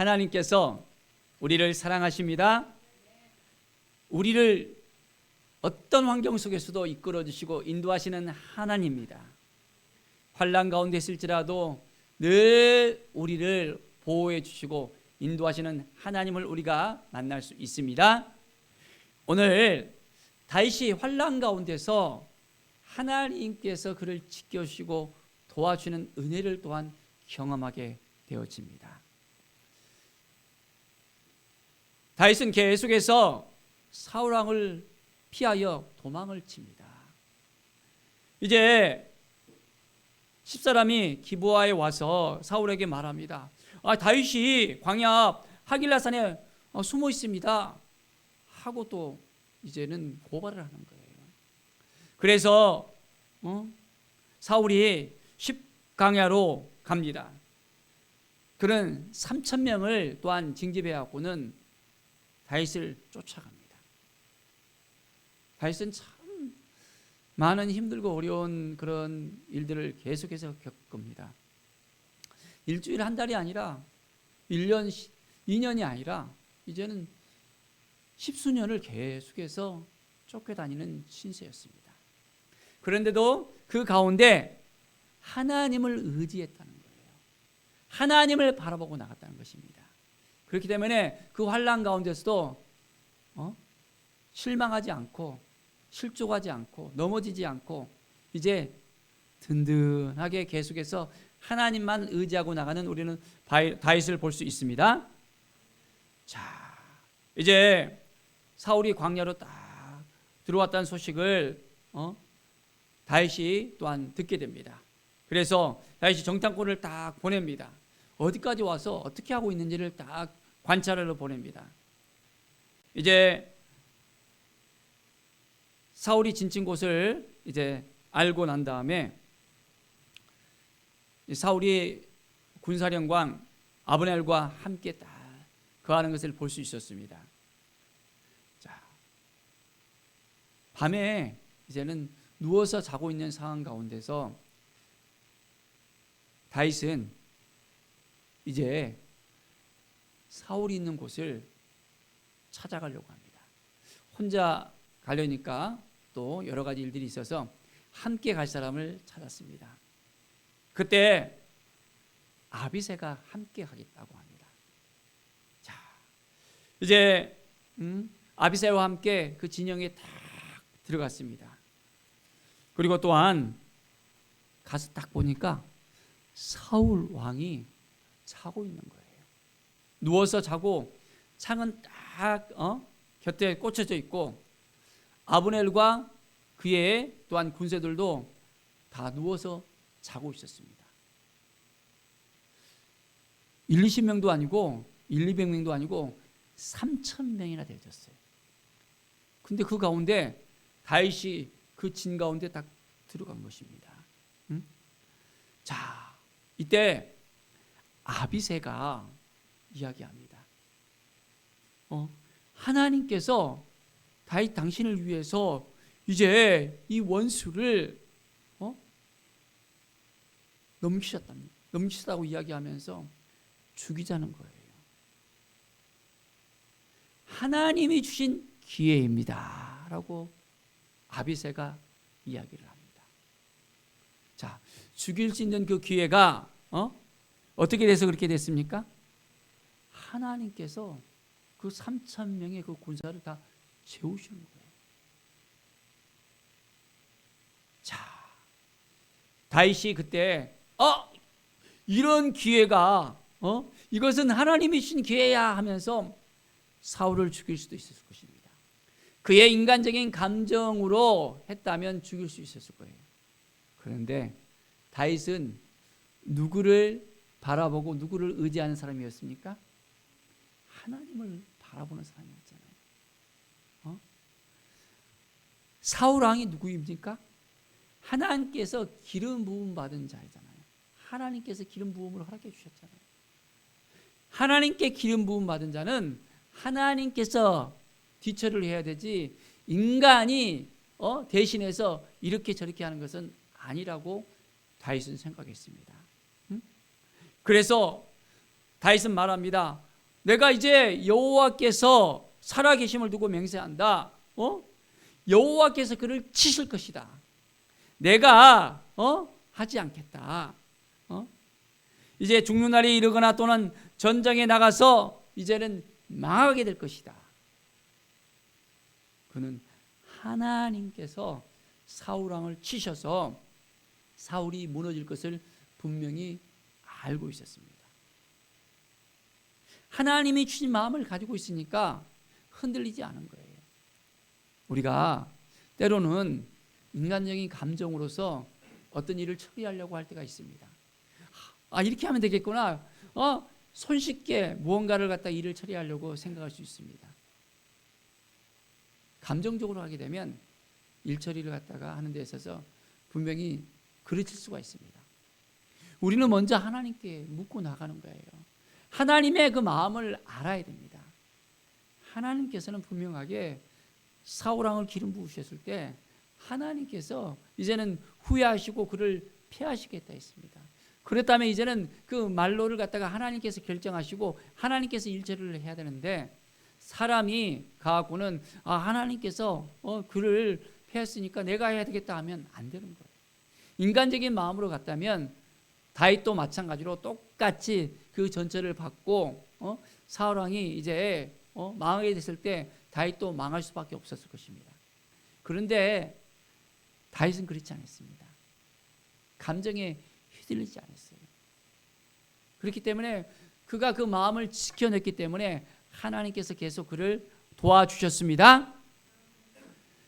하나님께서 우리를 사랑하십니다. 우리를 어떤 환경 속에서도 이끌어 주시고 인도하시는 하나님입니다. 환란 가운데 있을지라도 늘 우리를 보호해 주시고 인도하시는 하나님을 우리가 만날 수 있습니다. 오늘 다윗이 환란 가운데서 하나님께서 그를 지켜주시고 도와주는 은혜를 또한 경험하게 되어집니다. 다윗은 계속해서 사울 왕을 피하여 도망을 칩니다. 이제 십사람이 기부하에 와서 사울에게 말합니다. 아, 다윗이 광야 하길라산에 어, 숨어 있습니다. 하고 또 이제는 고발을 하는 거예요. 그래서 어? 사울이 십강야로 갑니다. 그는 3천 명을 또한 징집해 갖고는 다윗을 쫓아갑니다. 다윗은 참 많은 힘들고 어려운 그런 일들을 계속해서 겪습니다. 일주일 한 달이 아니라 1년 2년이 아니라 이제는 십수년을 계속해서 쫓겨다니는 신세였습니다. 그런데도 그 가운데 하나님을 의지했다는 거예요. 하나님을 바라보고 나갔다는 것입니다. 그렇기 때문에 그 환란 가운데서도 어? 실망하지 않고 실족하지 않고 넘어지지 않고 이제 든든하게 계속해서 하나님만 의지하고 나가는 우리는 다윗을 볼 수 있습니다. 자, 이제 사울이 광야로 딱 들어왔다는 소식을 어? 다윗이 또한 듣게 됩니다. 그래서 다윗이 정탐꾼을 딱 보냅니다. 어디까지 와서 어떻게 하고 있는지를 딱 관찰하러 보냅니다. 이제 사울이 진친 곳을 이제 알고 난 다음에 사울이 군사령관 아브넬과 함께 딱 거하는 것을 볼 수 있었습니다. 자, 밤에 이제는 누워서 자고 있는 상황 가운데서 다윗은 이제 사울이 있는 곳을 찾아가려고 합니다. 혼자 가려니까 또 여러 가지 일들이 있어서 함께 갈 사람을 찾았습니다. 그때 아비세가 함께 가겠다고 합니다. 자, 이제 음, 아비세와 함께 그 진영에 딱 들어갔습니다. 그리고 또한 가서 딱 보니까 사울 왕이 자고 있는 거예요. 누워서 자고 창은 딱 어? 곁에 꽂혀져 있고 아브넬과 그의 또한 군세들도 다 누워서 자고 있었습니다. 1, 20명도 아니고 1, 200명도 아니고 3천 명이나 되어졌어요. 근데 그 가운데 다윗이 그 진 가운데 딱 들어간 것입니다. 응? 자, 이때 아비세가 이야기합니다. 어, 하나님께서 다윗 당신을 위해서 이제 이 원수를 어? 넘기셨다 넘기셨다고 이야기하면서 죽이자는 거예요. 하나님이 주신 기회입니다 라고 아비세가 이야기를 합니다. 자, 죽일 수 있는 그 기회가 어? 어떻게 돼서 그렇게 됐습니까? 하나님께서 그 3천 명의 그 군사를 다 재우시는 거예요. 자, 다윗이 그때 어 이런 기회가 어 이것은 하나님이 주신 기회야 하면서 사울을 죽일 수도 있었을 것입니다. 그의 인간적인 감정으로 했다면 죽일 수 있었을 거예요. 그런데 다윗은 누구를 바라보고 누구를 의지하는 사람이었습니까? 하나님을 바라보는 사람이었잖아요. 어? 사울 왕이 누구입니까? 하나님께서 기름 부음 받은 자이잖아요. 하나님께서 기름 부음을 허락해 주셨잖아요. 하나님께 기름 부음 받은 자는 하나님께서 뒤처리를 해야 되지 인간이 어? 대신해서 이렇게 저렇게 하는 것은 아니라고 다윗은 생각했습니다. 응? 그래서 다윗은 말합니다. 내가 이제 여호와께서 살아 계심을 두고 맹세한다. 어? 여호와께서 그를 치실 것이다. 내가 어? 하지 않겠다. 어? 이제 죽는 날이 이르거나 또는 전장에 나가서 이제는 망하게 될 것이다. 그는 하나님께서 사울 왕을 치셔서 사울이 무너질 것을 분명히 알고 있었습니다. 하나님이 주신 마음을 가지고 있으니까 흔들리지 않은 거예요. 우리가 때로는 인간적인 감정으로서 어떤 일을 처리하려고 할 때가 있습니다. 아 이렇게 하면 되겠구나. 어 손쉽게 무언가를 갖다 일을 처리하려고 생각할 수 있습니다. 감정적으로 하게 되면 일 처리를 갖다가 하는 데 있어서 분명히 그르칠 수가 있습니다. 우리는 먼저 하나님께 묻고 나가는 거예요. 하나님의 그 마음을 알아야 됩니다. 하나님께서는 분명하게 사울왕을 기름 부으셨을 때 하나님께서 이제는 후회하시고 그를 피하시겠다 했습니다. 그렇다면 이제는 그 말로를 갖다가 하나님께서 결정하시고 하나님께서 일처리를 해야 되는데 사람이 가갖고는 아 하나님께서 어 그를 피했으니까 내가 해야 되겠다 하면 안 되는 거예요. 인간적인 마음으로 갔다면 다윗도 마찬가지로 똑같이 그 전철을 받고 어 사울 왕이 이제 어 망하게 됐을 때 다윗도 망할 수밖에 없었을 것입니다. 그런데 다윗은 그렇지 않았습니다. 감정에 휘둘리지 않았어요. 그렇기 때문에 그가 그 마음을 지켜냈기 때문에 하나님께서 계속 그를 도와주셨습니다.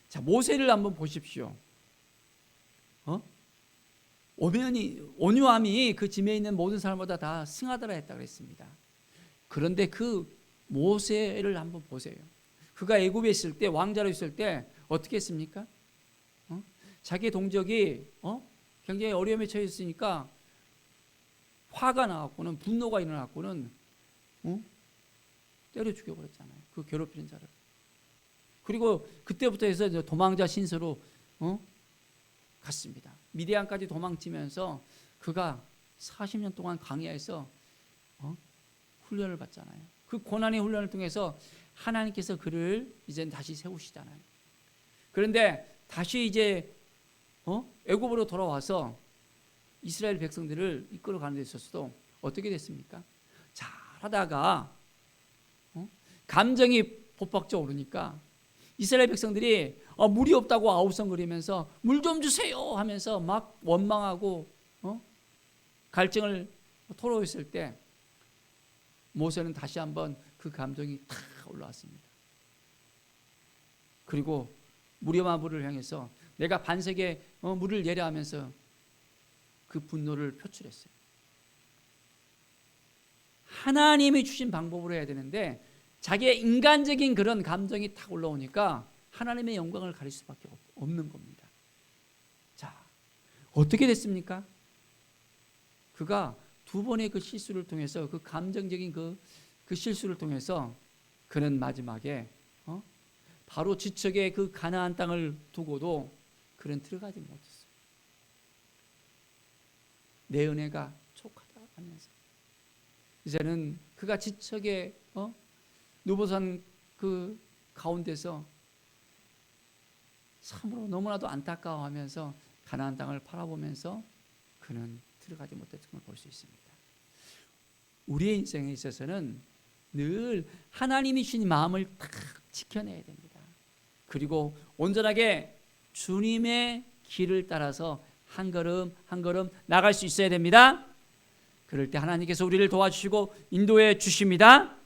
자, 모세를 한번 보십시오. 어? 오면이 온유함이 그 짐에 있는 모든 사람보다 다 승하더라 했다 그랬습니다. 그런데 그 모세를 한번 보세요. 그가 애굽에 있을 때 왕자로 있을 때 어떻게 했습니까? 어? 자기 동족이 어? 굉장히 어려움에 처해 있으니까 화가 나갖고는 분노가 일어났고는 어? 때려 죽여버렸잖아요. 그 괴롭히는 자를. 그리고 그때부터 해서 도망자 신세로 어? 갔습니다. 미디안까지 도망치면서 그가 40년 동안 광야에서 어? 훈련을 받잖아요. 그 고난의 훈련을 통해서 하나님께서 그를 이제 다시 세우시잖아요. 그런데 다시 이제 어? 애굽으로 돌아와서 이스라엘 백성들을 이끌어 가는 데 있어서도 어떻게 됐습니까? 잘하다가 어? 감정이 폭박져 오르니까 이스라엘 백성들이 어, 물이 없다고 아우성거리면서 물 좀 주세요 하면서 막 원망하고 어? 갈증을 토로했을 때 모세는 다시 한번 그 감정이 탁 올라왔습니다. 그리고 무리와 물을 향해서 내가 반석에 어, 물을 예려 하면서 그 분노를 표출했어요. 하나님이 주신 방법으로 해야 되는데 자기의 인간적인 그런 감정이 탁 올라오니까 하나님의 영광을 가릴 수밖에 없는 겁니다. 자, 어떻게 됐습니까? 그가 두 번의 그 실수를 통해서 그 감정적인 그, 그 실수를 통해서 그는 마지막에 어? 바로 지척의 그 가나안 땅을 두고도 그는 들어가지 못했어요. 내 은혜가 촉하다 하면서 이제는 그가 지척의 어? 누보산 그 가운데서 참으로 너무나도 안타까워하면서 가나안 땅을 바라보면서 그는 들어가지 못했던 걸 볼 수 있습니다. 우리의 인생에 있어서는 늘 하나님이 주신 마음을 딱 지켜내야 됩니다. 그리고 온전하게 주님의 길을 따라서 한 걸음 한 걸음 나갈 수 있어야 됩니다. 그럴 때 하나님께서 우리를 도와주시고 인도해 주십니다.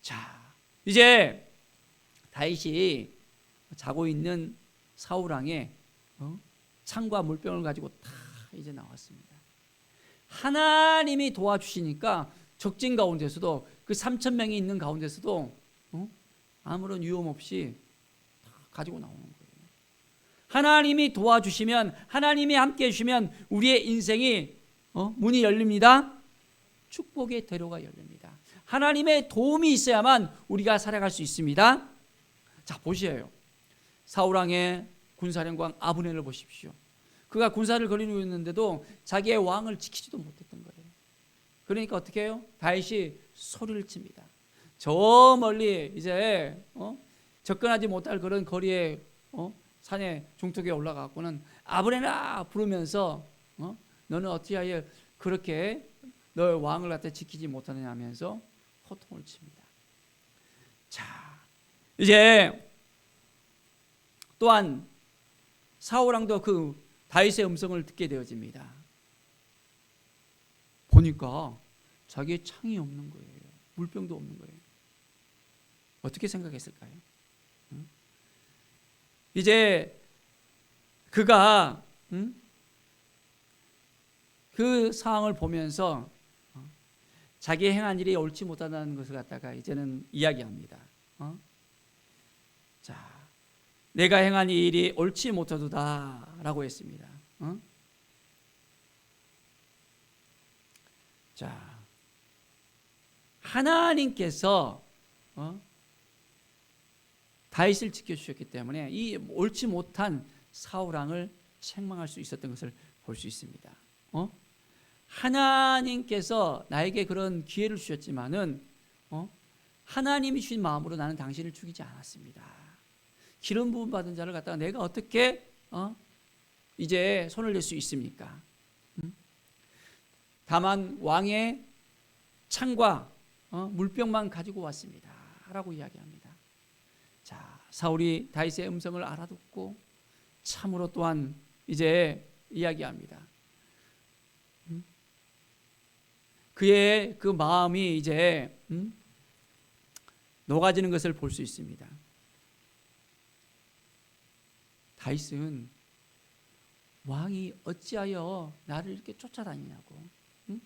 자, 이제 다윗이 자고 있는 사울 왕의 어? 창과 물병을 가지고 다 이제 나왔습니다. 하나님이 도와주시니까 적진 가운데서도 그 3천 명이 있는 가운데서도 어? 아무런 위험 없이 다 가지고 나오는 거예요. 하나님이 도와주시면 하나님이 함께 해주시면 우리의 인생이 어? 문이 열립니다. 축복의 대로가 열립니다. 하나님의 도움이 있어야만 우리가 살아갈 수 있습니다. 자 보시에요. 사울왕의 군사령관 아브넬을 보십시오. 그가 군사를 거리고 있는데도 자기의 왕을 지키지도 못했던 거예요. 그러니까 어떻게 해요? 다윗이 소리를 칩니다. 저 멀리 이제 어? 접근하지 못할 그런 거리에 어? 산에 중턱에 올라가고는 아브레나 부르면서 어? 너는 어찌하여 그렇게 너의 왕을 갖다 지키지 못하느냐 하면서 호통을 칩니다. 자, 이제 또한 사울 왕도 그 다윗의 음성을 듣게 되어집니다. 보니까 자기의 창이 없는 거예요. 물병도 없는 거예요. 어떻게 생각했을까요? 응? 이제 그가 응? 그 상황을 보면서 어? 자기 행한 일이 옳지 못하다는 것을 갖다가 이제는 이야기합니다. 어? 자, 내가 행한 이 일이 옳지 못하도다라고 했습니다. 어? 자, 하나님께서 어? 다윗을 지켜주셨기 때문에 이 옳지 못한 사울 왕을 책망할 수 있었던 것을 볼 수 있습니다. 어? 하나님께서 나에게 그런 기회를 주셨지만은 어? 하나님이 주신 마음으로 나는 당신을 죽이지 않았습니다. 기름 부음 받은 자를 갖다가 내가 어떻게 어? 이제 손을 낼 수 있습니까? 음? 다만 왕의 창과 어? 물병만 가지고 왔습니다라고 이야기합니다. 자 사울이 다윗의 음성을 알아듣고 참으로 또한 이제 이야기합니다. 음? 그의 그 마음이 이제 음? 녹아지는 것을 볼 수 있습니다. 다윗은 왕이 어찌하여 나를 이렇게 쫓아다니냐고. 응?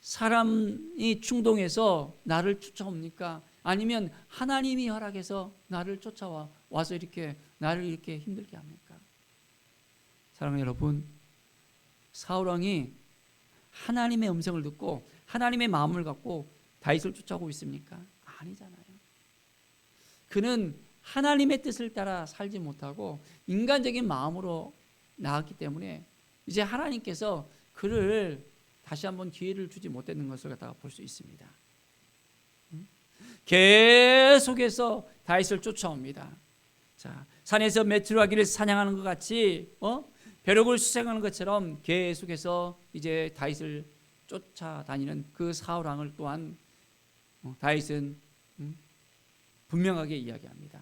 사람이 충동해서 나를 쫓아옵니까? 아니면 하나님이 허락해서 나를 쫓아와 와서 이렇게 나를 이렇게 힘들게 합니까? 사랑하는 여러분, 사울 왕이 하나님의 음성을 듣고 하나님의 마음을 갖고 다윗을 쫓아오고 있습니까? 아니잖아요. 그는 하나님의 뜻을 따라 살지 못하고 인간적인 마음으로 나왔기 때문에 이제 하나님께서 그를 다시 한번 기회를 주지 못했는 것을 갖다가 볼 수 있습니다. 계속해서 다윗을 쫓아옵니다. 자, 산에서 메추라기를 사냥하는 것 같이 어? 벼룩을 수색하는 것처럼 계속해서 이제 다윗을 쫓아다니는 그 사울 왕을 또한 어, 다윗은 음, 분명하게 이야기합니다.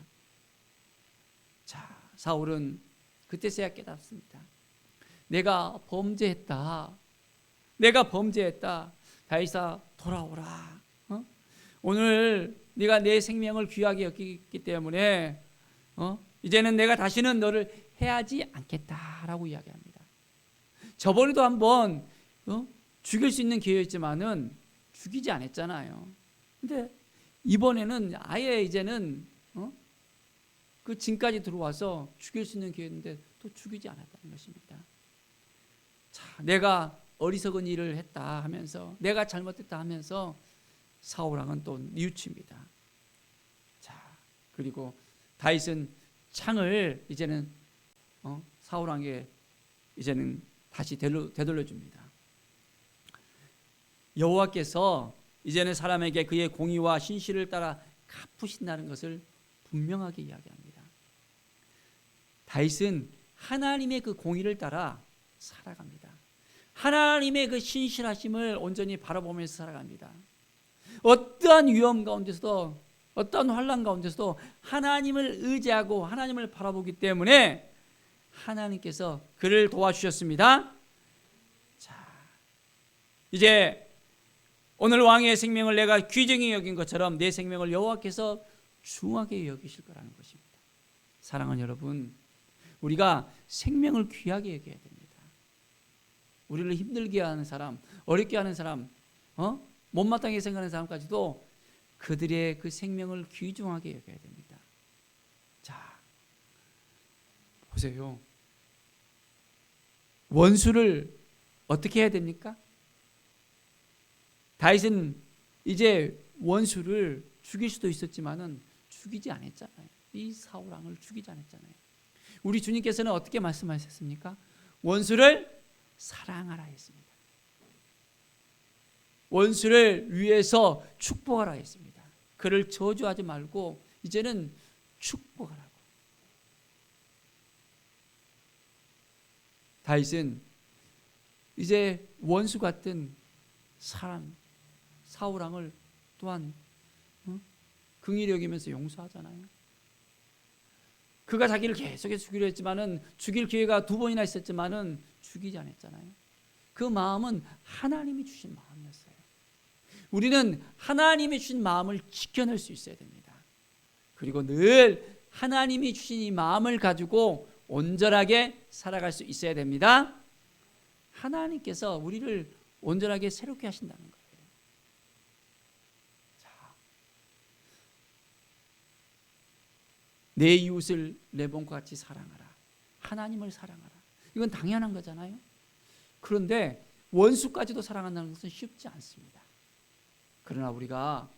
자, 사울은 그때서야 깨닫습니다. 내가 범죄했다. 내가 범죄했다. 다윗아 돌아오라. 어? 오늘 네가 내 생명을 귀하게 여기기 때문에 어? 이제는 내가 다시는 너를 해하지 않겠다라고 이야기합니다. 저번에도 한번 어? 죽일 수 있는 기회였지만은 죽이지 않았잖아요. 근데 이번에는 아예 이제는 어? 그 진까지 들어와서 죽일 수 있는 기회인데 또 죽이지 않았다는 것입니다. 자, 내가 어리석은 일을 했다 하면서 내가 잘못했다 하면서 사울 왕은 또 뉘우칩니다. 자, 그리고 다윗은 창을 이제는 어? 사울 왕에게 이제는 다시 되돌려, 줍니다. 여호와께서 이제는 사람에게 그의 공의와 신실을 따라 갚으신다는 것을 분명하게 이야기합니다. 다윗은 하나님의 그 공의를 따라 살아갑니다. 하나님의 그 신실하심을 온전히 바라보면서 살아갑니다. 어떠한 위험 가운데서도 어떠한 환란 가운데서도 하나님을 의지하고 하나님을 바라보기 때문에 하나님께서 그를 도와주셨습니다. 자, 이제 오늘 왕의 생명을 내가 귀중히 여긴 것처럼 내 생명을 여호와께서 중하게 여기실 거라는 것입니다. 사랑하는 여러분, 우리가 생명을 귀하게 여겨야 됩니다. 우리를 힘들게 하는 사람, 어렵게 하는 사람, 어? 못마땅하게 생각하는 사람까지도 그들의 그 생명을 귀중하게 여겨야 됩니다. 자, 보세요. 원수를 어떻게 해야 됩니까? 다윗은 이제 원수를 죽일 수도 있었지만은 죽이지 않았잖아요. 이 사울 왕을 죽이지 않았잖아요. 우리 주님께서는 어떻게 말씀하셨습니까? 원수를 사랑하라 했습니다. 원수를 위해서 축복하라 했습니다. 그를 저주하지 말고 이제는 축복하라고. 다윗은 이제 원수 같은 사람 사울 왕을 또한 어? 긍휼히 여기면서 용서하잖아요. 그가 자기를 계속해서 죽이려 했지만은 죽일 기회가 두 번이나 있었지만은 죽이지 않았잖아요. 그 마음은 하나님이 주신 마음이었어요. 우리는 하나님이 주신 마음을 지켜낼 수 있어야 됩니다. 그리고 늘 하나님이 주신 이 마음을 가지고 온전하게 살아갈 수 있어야 됩니다. 하나님께서 우리를 온전하게 새롭게 하신다는 거예요. 자, 내 이웃을 내 몸과 같이 사랑하라. 하나님을 사랑하라. 이건 당연한 거잖아요. 그런데 원수까지도 사랑한다는 것은 쉽지 않습니다. 그러나 우리가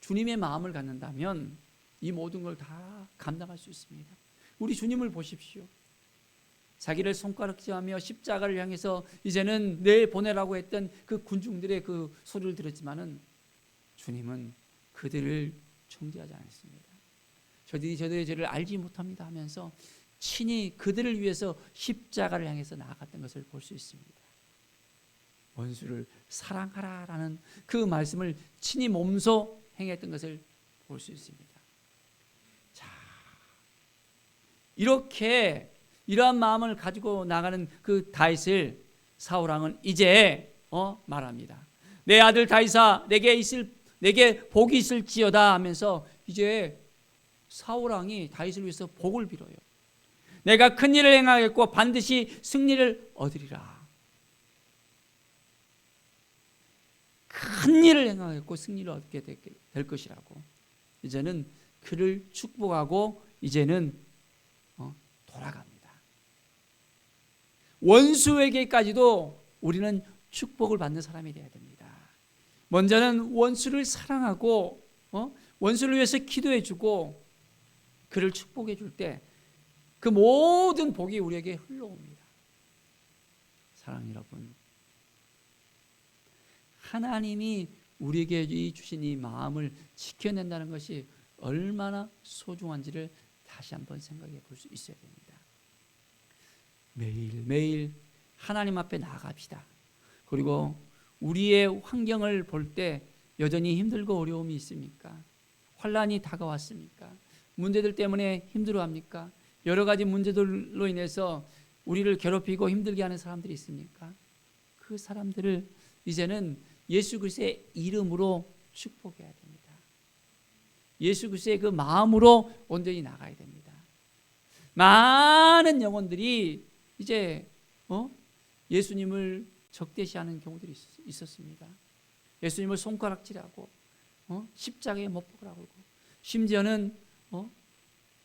주님의 마음을 갖는다면 이 모든 걸 다 감당할 수 있습니다. 우리 주님을 보십시오. 자기를 손가락질하며 십자가를 향해서 이제는 내 보내라고 했던 그 군중들의 그 소리를 들었지만은 주님은 그들을 정죄하지 않았습니다. 저들이 저들의 죄를 알지 못합니다 하면서 친히 그들을 위해서 십자가를 향해서 나아갔던 것을 볼 수 있습니다. 원수를 사랑하라라는 그 말씀을 친히 몸소 행했던 것을 볼 수 있습니다. 자, 이렇게 이러한 마음을 가지고 나가는 그 다윗을 사울 왕은 이제 어 말합니다. 내 아들 다윗아 내게 있을 내게 복이 있을지어다 하면서 이제 사울 왕이 다윗을 위해서 복을 빌어요. 내가 큰 일을 행하겠고 반드시 승리를 얻으리라. 큰 일을 행하겠고 승리를 얻게 될 것이라고. 이제는 그를 축복하고 이제는 어, 돌아갑니다. 원수에게까지도 우리는 축복을 받는 사람이 되어야 됩니다. 먼저는 원수를 사랑하고 어? 원수를 위해서 기도해 주고 그를 축복해 줄 때 그 모든 복이 우리에게 흘러옵니다. 사랑 여러분, 하나님이 우리에게 주신 이 마음을 지켜낸다는 것이 얼마나 소중한지를 다시 한번 생각해 볼 수 있어야 됩니다. 매일매일 하나님 앞에 나갑시다. 그리고 우리의 환경을 볼 때 여전히 힘들고 어려움이 있습니까? 환란이 다가왔습니까? 문제들 때문에 힘들어합니까? 여러 가지 문제들로 인해서 우리를 괴롭히고 힘들게 하는 사람들이 있습니까? 그 사람들을 이제는 예수 그리스도의 이름으로 축복해야 됩니다. 예수 그리스도의 그 마음으로 온전히 나가야 됩니다. 많은 영혼들이 이제 어? 예수님을 적대시하는 경우들이 있었습니다. 예수님을 손가락질하고 어? 십자가에 못 박으라고 심지어는 어?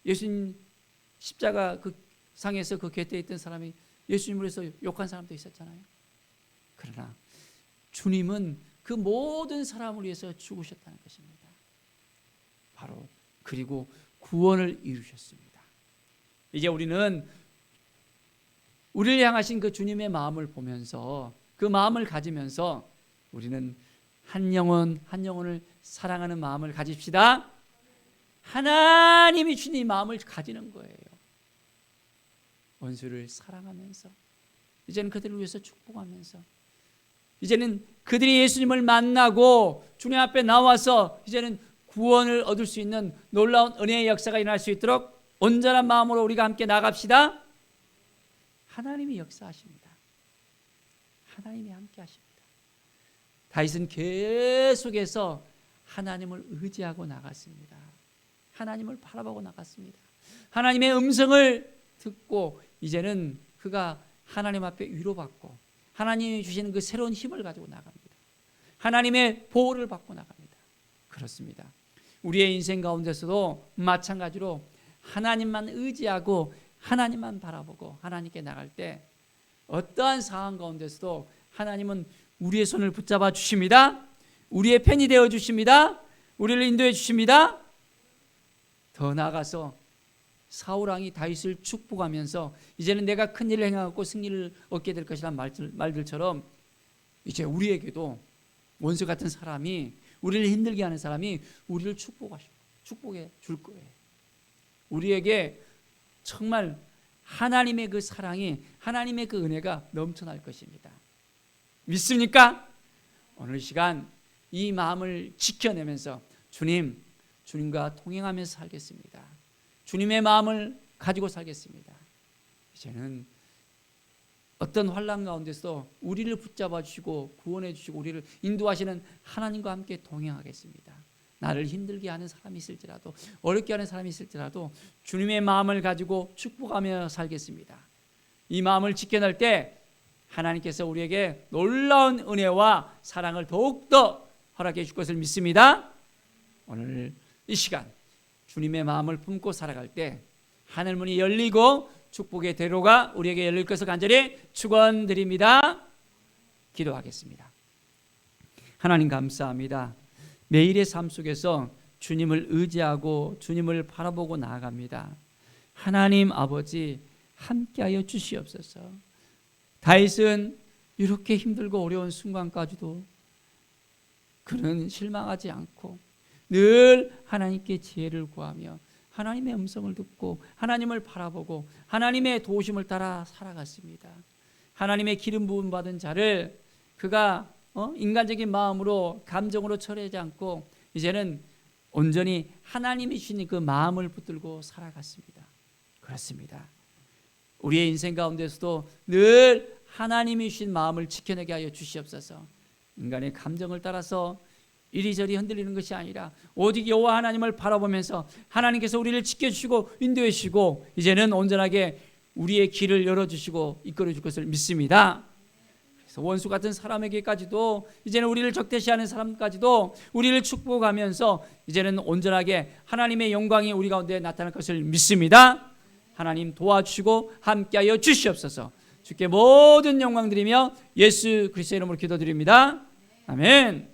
예수님 십자가 그 상에서 그 곁에 있던 사람이 예수님을 해서 욕한 사람도 있었잖아요. 그러나 주님은 그 모든 사람을 위해서 죽으셨다는 것입니다. 바로 그리고 구원을 이루셨습니다. 이제 우리는 우리를 향하신 그 주님의 마음을 보면서 그 마음을 가지면서 우리는 한 영혼 한 영혼을 사랑하는 마음을 가집시다. 하나님이 주님 마음을 가지는 거예요. 원수를 사랑하면서 이제는 그들을 위해서 축복하면서 이제는 그들이 예수님을 만나고 주님 앞에 나와서 이제는 구원을 얻을 수 있는 놀라운 은혜의 역사가 일어날 수 있도록 온전한 마음으로 우리가 함께 나갑시다. 하나님이 역사하십니다. 하나님이 함께 하십니다. 다윗은 계속해서 하나님을 의지하고 나갔습니다. 하나님을 바라보고 나갔습니다. 하나님의 음성을 듣고 이제는 그가 하나님 앞에 위로받고 하나님이 주시는 그 새로운 힘을 가지고 나갑니다. 하나님의 보호를 받고 나갑니다. 그렇습니다. 우리의 인생 가운데서도 마찬가지로 하나님만 의지하고 하나님만 바라보고 하나님께 나갈 때 어떠한 상황 가운데서도 하나님은 우리의 손을 붙잡아 주십니다. 우리의 편이 되어 주십니다. 우리를 인도해 주십니다. 더 나아가서 사울 왕이 다윗을 축복하면서 이제는 내가 큰 일을 행하고 승리를 얻게 될 것이라는 말들, 말들처럼 이제 우리에게도 원수 같은 사람이 우리를 힘들게 하는 사람이 우리를 축복하시 축복해 줄 거예요. 우리에게 정말 하나님의 그 사랑이 하나님의 그 은혜가 넘쳐날 것입니다. 믿습니까? 오늘 시간 이 마음을 지켜내면서 주님, 주님과 동행하면서 살겠습니다. 주님의 마음을 가지고 살겠습니다. 이제는 어떤 환란 가운데서 우리를 붙잡아 주시고 구원해 주시고 우리를 인도하시는 하나님과 함께 동행하겠습니다. 나를 힘들게 하는 사람이 있을지라도 어렵게 하는 사람이 있을지라도 주님의 마음을 가지고 축복하며 살겠습니다. 이 마음을 지켜낼 때 하나님께서 우리에게 놀라운 은혜와 사랑을 더욱더 허락해 줄 것을 믿습니다. 오늘 이 시간 주님의 마음을 품고 살아갈 때 하늘 문이 열리고 축복의 대로가 우리에게 열릴 것을 간절히 축원드립니다. 기도하겠습니다. 하나님 감사합니다. 매일의 삶 속에서 주님을 의지하고 주님을 바라보고 나아갑니다. 하나님 아버지 함께하여 주시옵소서. 다윗은 이렇게 힘들고 어려운 순간까지도 그는 실망하지 않고 늘 하나님께 지혜를 구하며 하나님의 음성을 듣고 하나님을 바라보고 하나님의 도우심을 따라 살아갔습니다. 하나님의 기름 부음 받은 자를 그가 어? 인간적인 마음으로 감정으로 처리하지 않고 이제는 온전히 하나님이 주신 그 마음을 붙들고 살아갔습니다. 그렇습니다. 우리의 인생 가운데서도 늘 하나님이 주신 마음을 지켜내게 하여 주시옵소서. 인간의 감정을 따라서 이리저리 흔들리는 것이 아니라 오직 여호와 하나님을 바라보면서 하나님께서 우리를 지켜주시고 인도해 주시고 이제는 온전하게 우리의 길을 열어주시고 이끌어 줄 것을 믿습니다. 그래서 원수 같은 사람에게까지도 이제는 우리를 적대시하는 사람까지도 우리를 축복하면서 이제는 온전하게 하나님의 영광이 우리 가운데 나타날 것을 믿습니다. 하나님 도와주시고 함께하여 주시옵소서. 주께 모든 영광 드리며 예수 그리스도의 이름으로 기도드립니다. 아멘.